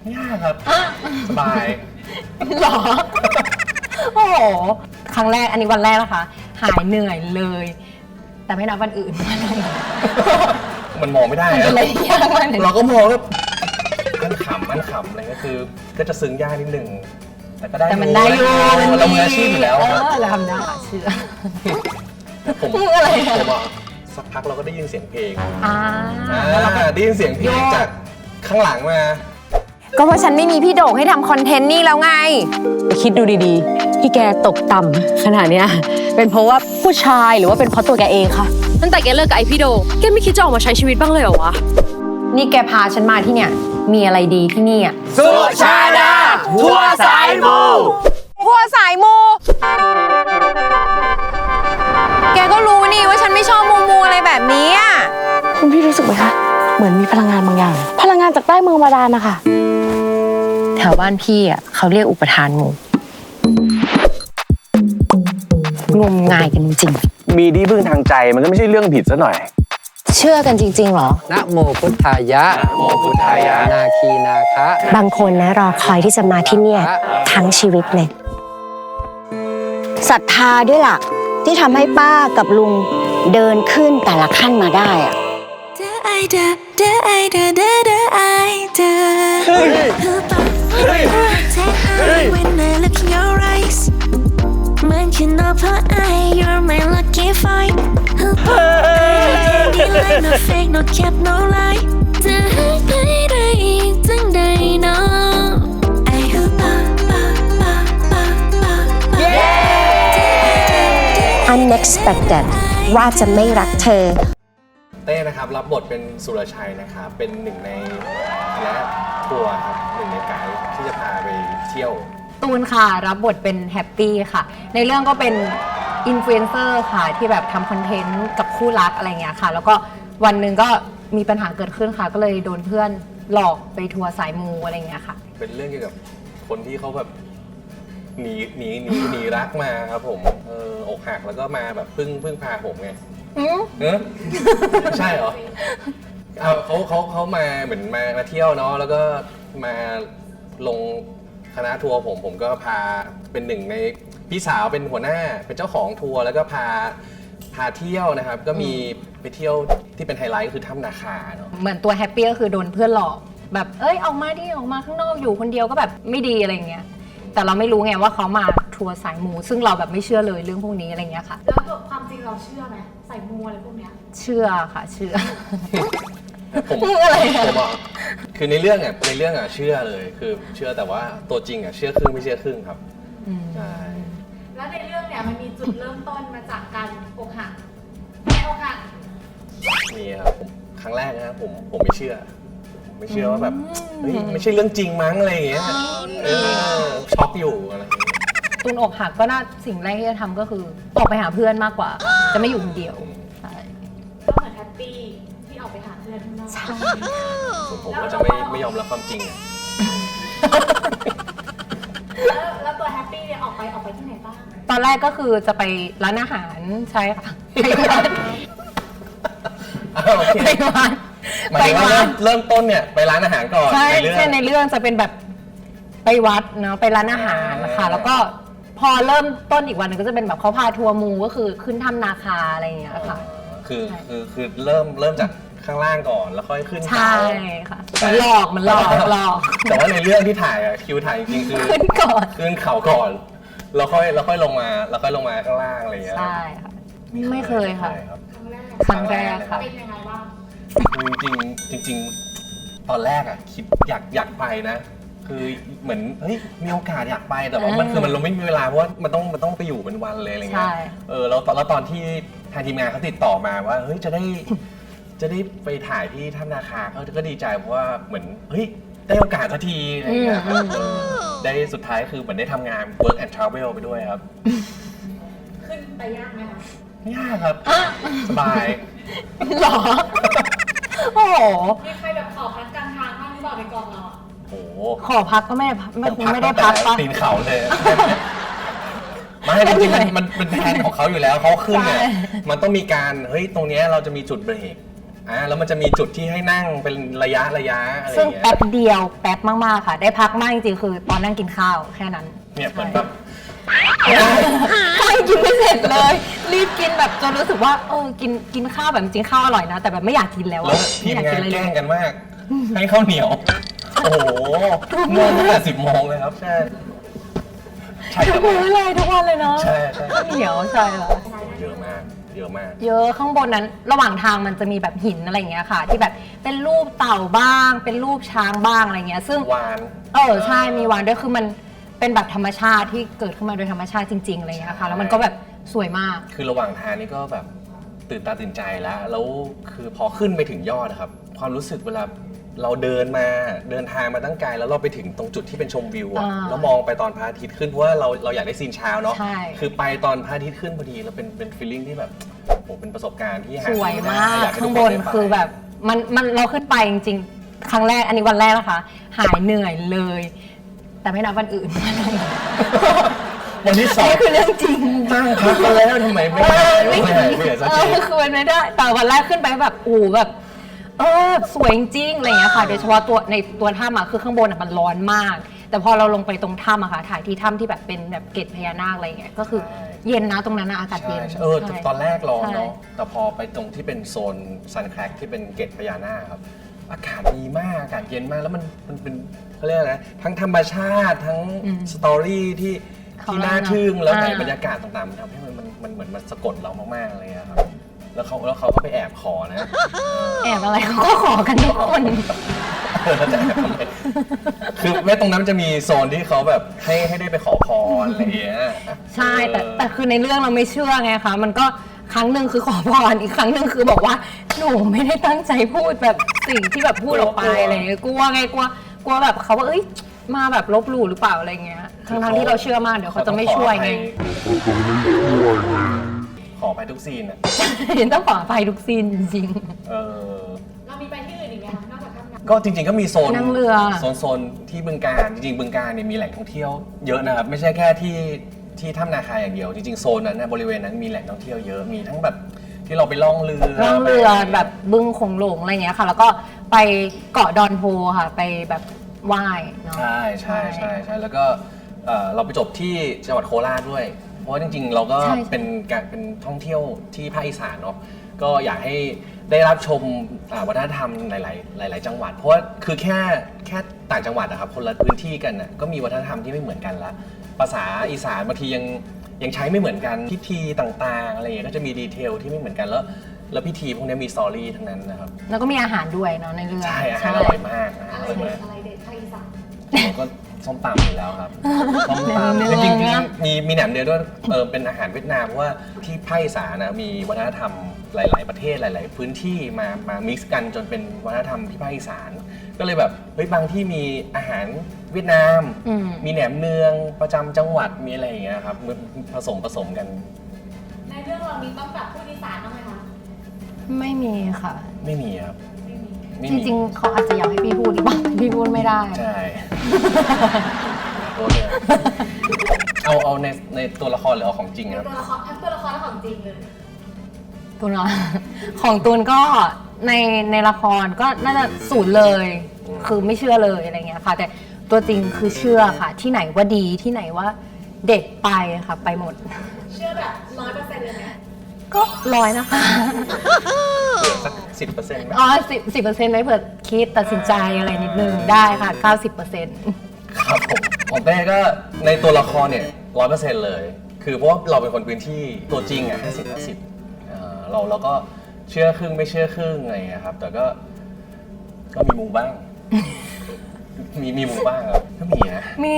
ไม่ยากครับ สบาย หรอ โอ้โห ครั้งแรกอันนี้วันแรกนะคะ หายเหนื่อยเลย แต่ไม่นับวันอื่น มันมองไม่ได้มันอะเป็นอะไรที่ยากมากเลยเราก็มองแล้วมันขำมันขำอะไรก็คือ ก็จะซึ้งยากนิดนึง แต่ก็ได้แต่มันได้อยู่เรามืออาชีพอยู่แล้วเอครับอเราทำได้เชื่อ ผมอะไรอะผมอะสักพักเราก็ได้ยินเสียงเพลงอ่า อ่าแล้วเราก็ได้ยินเสียงเพลงโยก จากข้างหลังมา ก็เพราะฉันไม่มีพี่โด่งให้ทำคอนเทนต์นี่แล้วไง คิดดูดีๆ ที่แกตกต่ำขนาดเนี้ยเป็นเพราะว่าผู้ชายหรือว่าเป็นเพราะตัวแกเองคะตั้งแต่แกเลิกกับไอพี่โดแกไม่คิดจะออกมาใช้ชีวิตบ้างเลยเหรอวะ นี่แกพาฉันมาที่เนี่ย มีอะไรดีที่นี่อะสุชาดาทัวสายมูพัวสายมู แกก็รู้นี่ว่าฉันไม่ชอบมูมูอะไรแบบนี้อะคุณพี่รู้สึกไหมคะ เหมือนมีพลังงานบางอย่าง พลังงานจากใต้เมืองบาดาลนะคะ แถวบ้านพี่อะเขาเรียกอุปทานหมู่งมงายกันจริงมีที่พึ่งทางใจมันก็ไม่ใช่เรื่องผิดซะหน่อย ๆเชื่อกันจริง ๆ เหรอ นะโมพุทธายะนะโมพุทธายะ นาคีนาคะ บางคนนะรอคอยที่จะมาที่เนี่ยทั้งชีวิตเลย ศรัทธาด้วยล่ะ ที่ทำให้ป้ากับลุงเดินขึ้นแต่ละขั้นมาได้อะ Man cannot put I, you're my lucky find. Candy like no fake, no cap, no lie. จะให้ไปได้อีกจังใดเนาะ I hope ba ba ba ba ba ba. unexpected ว่าจะไม่รักเธอ เต้นะครับรับบทเป็นสุรชัยนะครับเป็นหนึ่งในคณะ ทัวร์ครับหนึ่งในไกด์ที่จะพาไปเที่ยว ตูนค่ะ รับบทเป็นแฮปปี้ค่ะ ในเรื่องก็เป็นอินฟลูเอนเซอร์ค่ะ ที่แบบทำคอนเทนต์กับคู่รักอะไรเงี้ยค่ะ แล้วก็วันหนึ่งก็มีปัญหาเกิดขึ้นค่ะ ก็เลยโดนเพื่อนหลอกไปทัวร์สายมูอะไรเงี้ยค่ะ เป็นเรื่องเกี่ยวกับคนที่เขาแบบหนีหนีหนีหนีรักมาครับผมเอออกหักแล้วก็มาแบบพึ่งพึ่งพาผมไงอืมเออไม่ใช่เหรอ เอาเขาเขาเขามาเหมือนมามาเที่ยวเนาะแล้วก็มาลงคณะทัวร์ผมผมก็พาเป็นหนึ่งในพี่สาวเป็นหัวหน้าเป็นเจ้าของทัวร์แล้วก็พาพาเที่ยวนะครับ ก็มีไปเที่ยวที่เป็นไฮไลท์ก็คือถ้ำนาคาเนาะเหมือนตัวแฮปปี้ก็คือโดนเพื่อนหลอกแบบเอ้ยออกมาดิออกมาข้างนอกอยู่คนเดียวก็แบบไม่ดีอะไรเงี้ย แต่เราไม่รู้ไงว่าเขามาทัวร์สายมูซึ่งเราแบบไม่เชื่อเลยเรื่องพวกนี้อะไรเงี้ยค่ะ แล้วความจริงเราเชื่อไหมใส่มูอะไรพวกเนี้ย เชื่อค่ะเชื่อ ผมอะไรอะ ผมอะคือในเรื่องอะในเรื่องอะเชื่อเลยคือเชื่อแต่ว่าตัวจริงอะเชื่อครึ่งไม่เชื่อครึ่งครับอืม ใช่แล้วในเรื่องเนี่ยมันมีจุดเริ่มต้นมาจากการอกหักไม่อกหักมีครับผมครั้งแรกนะครับผมผมไม่เชื่อผมไม่เชื่อว่าแบบเฮ้ยไม่ใช่เรื่องจริงมั้งอะไรอย่างเงี้ยเออช็อกอยู่อะไรอย่างเงี้ยตูนอกหักก็น่าสิ่งแรกที่จะทำก็คือออกไปหาเพื่อนมากกว่า จะไม่อยู่คนเดียวใช่ ผมก็จะไม่ไม่ยอมรับความจริงอะแล้วแล้วตัวแฮปปี้เนี่ยออกไปออกไปที่ไหนบ้างตอนแรกก็คือจะไปร้านอาหารใช่ค่ะไปวัดอ้าวโอเคไปวัดหมายถึงว่าเริ่มเริ่มต้นเนี่ยไปร้านอาหารก่อนใช่ในเรื่องใช่ในเรื่องจะเป็นแบบไปวัดเนาะไปร้านอาหารนะคะแล้วก็พอเริ่มต้นอีกวันหนึงก็จะเป็นแบบเขาพาทัวร์มูก็คือขึ้นถ้ำนาคาอะไรอย่างเงี้ยค่ะ คือใช่คือคือเริ่มเริ่มจาก ข้างล่างก่อนแล้วค่อยขึ้นใช่เขาค่ะมันหลอกมันหลอกหลอกแต่ว่าในเรื่องที่ถ่ายอะคิวถ่ายจริงๆคือขึ้นก่อนขึ้นเขาก่อน แล้วค่อยแล้วค่อยลงมาแล้วค่อยลงมาข้างล่างอะไรอย่างเงี้ยใช่ค่ะ ไม่เคยค่ะไม่รับ ครั้งแรกครั้งแรกค่ะ เป็นยังไงบ้างจริงๆจริง ๆ ตอนแรกอะคิดอยากอยากไปนะ คือเหมือนเฮ้ยมีโอกาสอยากไปแต่ว่ามันอืมคือมันเราไม่มีเวลาเพราะว่ามันต้องมันต้องไปอยู่เป็นวันเลยอะไรเงี้ยใช่ เออแล้วตอนแล้วตอนที่ทางทีมงานเขาติดต่อมาว่าเฮ้ยจะได้ จะได้ไปถ่ายที่ถ้ำนาคาก็ก็ดีใจเพราะว่าเหมือนเฮ้ยได้โอกาสสักทีอะไรเงี้ยครับเออได้สุดท้ายคือเหมือนได้ทำงาน work and travel ไปด้วยครับ ขึ้นไปยากไหมคะ ไม่ยากครับ สบาย หรอ โอ้โห มีใครแบบขอพักกลางทางบ้างหรือเปล่าในกองเราอะโอ้โหขอพักก็ไม่ได้พักไม่คงไม่ได้พักตั้งปะแต่ตีนเขาเลย ไม่จริงๆมันมันเป็นแผนของเขาอยู่แล้วเขาขึ้นเนี่ยใช่ มันต้องมีการเฮ้ยตรงเนี้ยเราจะมีจุดเบรก อ่าแล้วมันจะมีจุดที่ให้นั่งเป็นระยะระยะอะไรอซึ่งย่างเงี้ยแป๊บเดียวแป๊บมาก ๆ ค่ะ ได้พักมากจริงๆคือตอนนั่งกินข้าวแค่นั้นเนี่ยเหมือนแบบข้าวยังกินไม่เสร็จเลย รีบกินแบบจนรู้สึกว่าเออกินกินข้าวแบบจริงๆข้าวอร่อยนะ แต่แบบไม่อยากกินแล้วแล้วอะทีไม่มอยากงากินนอะไรแกเลล้งยกันมาก ให้ข้าวเหนียว โอ้โหง่วงตั้งแต่สิบโมงเลยครับใช่ใช่ทุกวันเลยทุกวันเลยเนาะใช่ใช่ข้าวเหนียวใช่เหรอ เยอะมาก เยอะมาก เยอะข้างบนนั้น ระหว่างทางมันจะมีแบบหินอะไรอย่างเงี้ยค่ะ ที่แบบเป็นรูปเต่าบ้าง เป็นรูปช้างบ้างอะไรเงี้ย ซึ่ง วาน เออใช่มีวานด้วยคือมันเป็นแบบธรรมชาติที่เกิดขึ้นมาโดยธรรมชาติจริงๆอะไรเงี้ยค่ะ แล้วมันก็แบบสวยมาก คือระหว่างทางนี่ก็แบบตื่นตาตื่นใจแล้ว แล้วคือพอขึ้นไปถึงยอดนะครับ ความรู้สึกเวลา เราเดินมาเดินทางมาตั้งไกลแล้วเราไปถึงตรงจุดที่เป็นชมวิวอะอ่าแล้วมองไปตอนพระอาทิตย์ขึ้นเพราะว่าเราเราอยากได้ซีนเช้าเนาะใช่คือไปตอนพระอาทิตย์ขึ้นพอดีแล้วเป็นเป็นฟีลลิ่งที่แบบโอ้เป็นประสบการณ์ที่หาสวยซื้อไได้มากอยให้ทุข้างคบนได้ไป คือแบบมันมันเราขึ้นไปจริงๆ ครั้งแรกอันนี้วันแรกนะคะ หายเหนื่อยเลย แต่ไม่นับวันอื่น วันที่สองนี่คือเรื่องจริงตั้งพักมาแล้วทำไมไม่ได้ไม่ได้ไม่ได้สักเอทีอคือมันไม่ได้แต่วันแรกขึ้นไปแบบโอ้โหแบบ เออสวยจริงๆอะไรอย่างเงี้ยค่ะ โดยเฉพาะตัวในตัวถ้ำอะคือข้างบนอะมันร้อนมาก แต่พอเราลงไปตรงถ้ำอะค่ะถ่ายที่ถ้ำที่แบบเป็นแบบเกล็ดพญานาคอะไรอย่างเงี้ยก็คือเย็นนะตรงนั้นนะอากาศใช่เย็น ใช่เออใช่ตอนแรกร้อนใช่เนาะแต่พอไปตรงที่เป็นโซนซันแครกที่เป็นเกตพญานาคครับ อากาศดีมากอากาศเย็นมากแล้วมันมันเป็นเขาเรียกอะไรนะทั้งธรรมชาติทั้งสตอรี่ที่เขาที่น่าเล่าเนอะทึ่งแล้วในอ่า บรรยากาศต่างๆมันทำให้มันมันมันเหมือนมันสะกดเรามากๆเลยอะครับ แล้วเขาแล้วเขาก็ไปแอบขอนะแอบอะไรเขาก็ขอกันทุกคน เออแต่ทำไมคือแม้ตรงนั้นมันจะมีโซนที่เขาแบบให้ให้ได้ไปขอพรอะไรอย่างเงี้ยใช่แต่แต่คือในเรื่องเราไม่เชื่อไงคะมันก็ครั้งหนึ่งคือขอพรอีกครั้งหนึ่งคือบอกว่าหนูไม่ได้ตั้งใจพูดแบบสิ่งที่แบบพูดออกไปอะไรอย่างเงี้ยกลัวไงกลัวกลัวแบบเขาว่าเอ้ยมาแบบลบหลู่หรือเปล่าอะไรเงี้ยทั้งทั้งๆที่เราเชื่อมากเดี๋ยวเขาจะไม่ช่วยไง ขอไปทุกซีนอะต้องขออภัยทุกซีนจริง เออ เรามีไปที่อื่นอีกไหมคะนอกจากถ้ำนาก็จริงๆก็มีโซนนั่งเรือ โซนโซนที่บึงการจริงๆบึงการเนี่ยมีแหล่งท่องเที่ยวเยอะนะครับ ไม่ใช่แค่ที่ที่ถ้ำนาคาอย่างเดียว จริงๆโซนนั้นนะบริเวณนั้นมีแหล่งท่องเที่ยวเยอะมีทั้งแบบที่เราไปล่องเรือๆล่องเรือแบบบึงคงหลงอะไรเงี้ยค่ะ แล้วก็ไปเกาะดอนโพค่ะ ไปแบบว่ายเนาะ ใช่ใช่ใช่ใช่แล้วก็เอ่อเราไปจบที่จังหวัดโคราชด้วย เพราะว่าจริงๆ เราก็ใช่ใช่ เป็นการเป็นท่องเที่ยวที่ภาคอีสานเนาะก็อยากให้ได้รับชมอ่าวัฒนธรรมหลายๆหลาย ๆ จังหวัด เพราะว่าคือแค่แค่ต่างจังหวัดนะครับคนละพื้นที่กันน่ะก็มีวัฒนธรรมที่ไม่เหมือนกันละภาษาอีสานบางทียังยังใช้ไม่เหมือนกันพิธีต่างๆอะไรอย่างเงี้ยก็จะมีดีเทลที่ไม่เหมือนกันแล้วแล้วพิธีพวกนี้มีสตอรี่ทั้งนั้นนะครับแล้วก็มีอาหารด้วยเนาะในเรือใช่อาหารอร่อยมากนะอะไรอร่อยเด็มาดกอะไรเด็ดภาคอีสาน เราก็ ส้มตำอยู่แล้วครับส้มตำเนื้จอริงเนื้อๆมีมีแหนมเนืองด้วยเออเป็นอาหารเวียดนามเพราะว่าที่ภาคอีสานนะมีวัฒนธรรมหลาย ๆ ประเทศหลาย ๆ พื้นที่มามามิกซ์กันจนเป็นวัฒนธรรมที่ภาคอีสาน ก็เลยแบบเฮ้ยบางที่มีอาหารเวียดนาม อืม มีแหนมเนืองประจำจังหวัดมีอะไรอย่างเงี้ยครับมันผสมผสมกันในเรื่องเรามีต้องปรับพูดอีสานบ้างไหมคะ ไม่มีค่ะ ไม่มีครับไม่มีไม่จมีริงๆ เขาอาจจะอยากให้พี่พูดหรือเปล่าพี่พูดไม่ได้ ใช่โทษ เลยเอาเอาในในตัวละครหรือเอาของจริงเป็นครับ ตัวละครทั้งตัวละครและของจริงเลยตูนเหรอ ของตูนก็ในในละครก็น่าจะศูนย์เลย คือไม่เชื่อเลยอะไรเงี้ยค่ะ แต่ตัวจริงคือเชื่อค่ะ ที่ไหนว่าดีที่ไหนว่าเด็ดไปค่ะ ไปหมด เชื่อแบบร้อยเปอร์เซ็นต์เลยไหมก็ร้อยนะคะเหลือสักสิบเปอร์เซ็นต์ไหมอ๋อสิบสิบเปอร์เซ็นต์ไว้เผื่อ คิดตัดสินใจอะไรนิดนึงได้ค่ะเก้าสิบเปอร์เซ็นต์ครับผมของเต้ก็ในตัวละครเนี่ยร้อยเปอร์เซ็นต์เลย คือเพราะว่าเราเป็นคนพื้นที่ตัวจริงอะห้าสิบห้าสิบเราเราก็เชื่อครึ่งไม่เชื่อครึ่งอะไรอย่างเงี้ยครับ แต่ก็ก็มีมูบ้าง มีมีมูบ้างครับก็มีนะ มี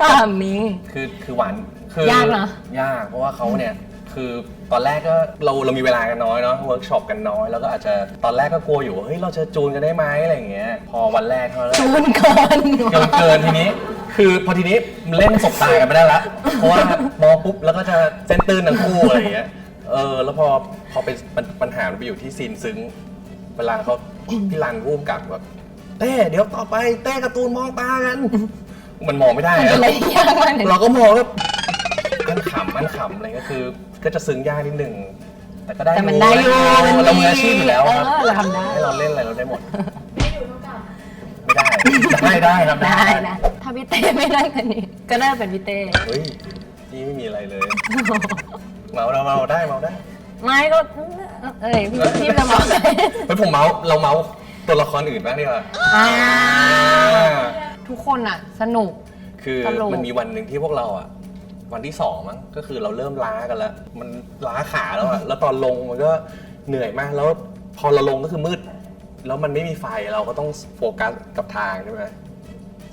ค่ะมี คือคือหวานคือยากนะยากเพราะว่าเขาเนี่ย คือตอนแรกก็เราเรามีเวลากันน้อยเนาะเวิร์กช็อปกันน้อย แล้วก็อาจจะตอนแรกก็กลัวอยู่ว่าเฮ้ยเราจะจูนกันได้ไหมอะไรอย่างเงี้ย พอวันแรกเท่านั้นแหละจูนเกินเกินเกินทีนี้ คือพอทีนี้มันเล่นสบตากันไม่ได้ละเพราะว่ามองปุ๊บแล้วก็จะเส้นตื้นทั้งคู่อะไรอย่างเงี้ยเออแล้วพอพอไปปัญปัญหามันไปอยู่ที่ซีนซึ้ง เวลาเขาพี่รันพูดกับแบบเต้เดี๋ยวต่อไปเต้การ์ตูนมองตากัน มันมองไม่ได้มันอะเป็นอะไรที่ยากมากเลยเราก็มองแล้ว มันขำมันขำอะไรก็คือ ก็จะซึ้งยากนิดนึงแต่ก็ได้แต่มันได้อยู่เรามืออาชีพอยู่แล้วครับเออเราทำได้ ให้เราเล่นอะไรเราได้หมด ไม่อยู่เท่ากับไม่ได้ได้ได้ครับได้นะ ถ้าพี่เต้ไม่ได้กันนี้ ก็น่าจะเป็นพี่เต้ เฮ้ยนี่ไม่มีอะไรเลยเมาเราเมาได้เมาได้ไม่ก็ เอ้ยพี่พี่จะบอกเฮ้ยผมเมาเราเมาตัวละครอื่นบ้างดีกว่าอ่าทุกคนอะ สนุก คือตลก มันมีวันหนึ่งที่พวกเราอะ วันที่สองมั้งก็คือเราเริ่มล้ากันแล้ว มันล้าขาแล้วอะแล้วตอนลงมันก็เหนื่อยมากแล้วพอเราลงก็คือมืด แล้วมันไม่มีไฟเราก็ต้องโฟกัสกับทางใช่ไหม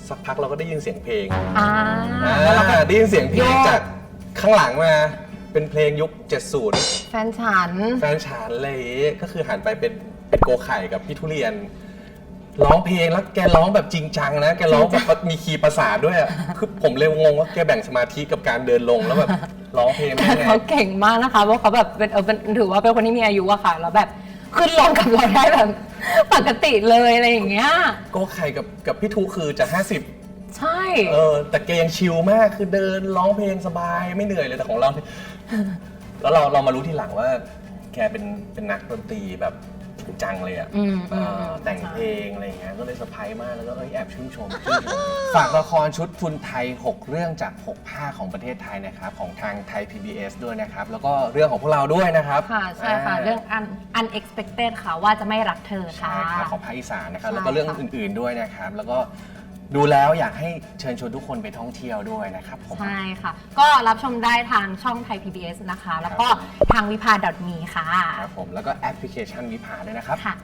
สักพักเราก็ได้ยินเสียงเพลงอ่าอ่าแล้วเราก็ได้ยินเสียงเพลงโยก จากข้างหลังมาเป็นเพลงยุค 70 แฟนฉัน แฟนฉันอะไรอย่างเลยก็คือหันไปเป็นเป็นโกไข่กับพี่ทุเรียน ร้องเพลงแล้วแกร้องแบบจริงจังนะ แกร้องแบบมีคีย์ประสานด้วยอะคือผมเลยงงว่าแกแบ่งสมาธิกับการเดินลงแล้วแบบร้องเพลงได้ไง เขาเก่งมากนะคะเพราะเขาแบบเป็นเออเป็นถือว่าเป็นคนที่มีอายุอะค่ะแล้วแบบขึ้นลงกับเราได้แบบ ปกติเลยอะไรอย่างเงี้ยโกไข่กับกับพี่ทูคือจะ 50 ใช่ เออ แต่แกยังชิลมากคือเดินร้องเพลงสบายไม่เหนื่อยเลยแต่ของเราแล้วเราเรามารู้ทีหลังว่า แกเป็นเป็นนักดนตรีแบบ จริงจังเลยอะอืม เออแต่งเพลงอะไรอย่างเงี้ยก็เลยเซอร์ไพรส์มากแล้วก็เอ้ยแอบชื่นชมชื่นชม ฝากละครชุดทุนไทย 6 เรื่องจาก 6 ภาคของประเทศไทยนะครับ ของทางไทย PBS ด้วยนะครับ แล้วก็เรื่องของพวกเราด้วยนะครับค่ะใช่ค่ะเรื่อง un unexpected ค่ะว่าจะไม่รักเธอค่ะ ใช่ครับของภาคอีสานนะครับ ใช่แล้วก็เรื่องค่ะ อื่น ๆด้วยนะครับ แล้วก็ ดูแล้วอยากให้เชิญชวนทุกคนไปท่องเที่ยวด้วยนะครับผม ใช่ค่ะ ก็รับชมได้ทางช่องไทย PBS นะคะ แล้วก็ทางวิภา .me ค่ะ ครับผมแล้วก็แอปพลิเคชันวิภาด้วยนะครับ ค่ะ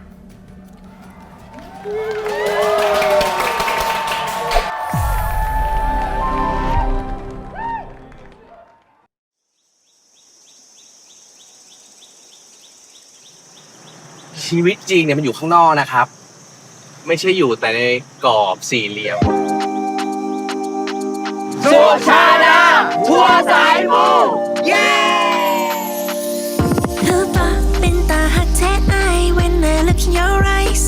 ชีวิตจริงเนี่ยมันอยู่ข้างนอกนะครับ ไม่ใช่อยู่แต่ในกรอบสี่เหลี่ยม สุชาดาทัวสายมูคือปะเป็นตาหักแท้ไอ when I look in your eyes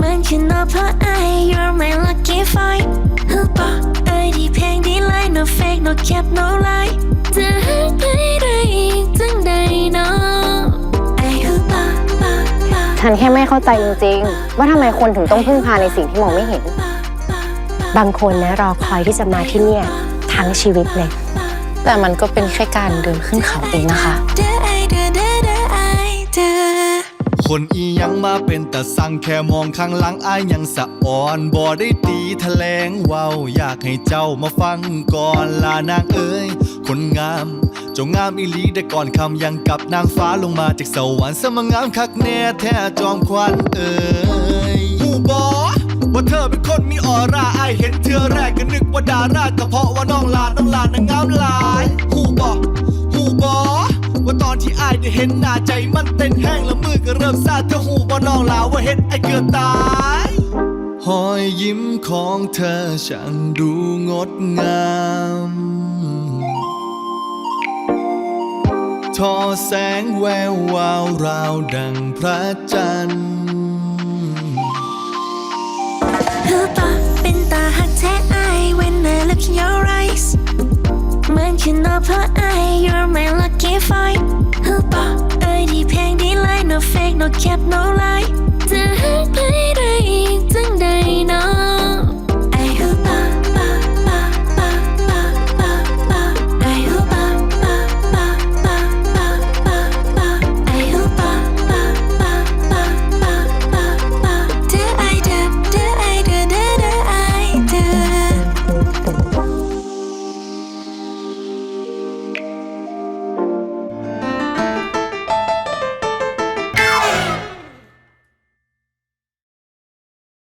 มันคือนอเพราะไอ you're my lucky find คือปะไอดีเพลงดีไลน์ no fake no cap no lie จะหายไปได้อีกจังใดเนาะ นแค่ไม่เข้าใจจริง ๆ ว่าทำไมคนถึงต้องพึ่งพาในสิ่งที่มองไม่เห็น บางคนนะรอคอยที่จะมาที่เนี่ยทั้งชีวิตเลย แต่มันก็เป็นแค่การเดินขึ้นเขาเองนะคะเด้อไอเด้อเด้อเด้อไอเด้อคนอียังมาเป็นแต่สั่งแค่มองข้างหลังอายยังสะอ่อนบ่ได้ตีแถลงเว้าอยากให้เจ้ามาฟังก่อนลานางเอ๋ยคนงามเจ้างามอีหลีได้ก่อนคำยังกับนางฟ้าลงมาจากสวรรค์สมงามคักแน่แท้จอมควันเอ๋ยหูบอว่าเธอเป็นคนมีออร่าอายเห็นเธอแรกก็นึกว่าดาราก็เพราะว่าน้องลาน้องลานางงามหลายหูบอหูบอว่าตอนที่อายได้เห็นหน้าใจมันเต้นแห้งแล้วมือก็เริ่มซาเธอหูบ่น้องลาว่าเห็นไอเกือบตายหอยยิ้มของเธอช่างดูงดงาม ทอแสงแวววาวราวดังพระจันทร์คือปะเป็นตาหักแท้ไอ when I look in your eyes เหมันคือนอเพระไอ you're my lucky find คือปะไอดีเพลงดีไลน์ no fake no cap no lie จะหายไปได้อีกจังใดเนาะ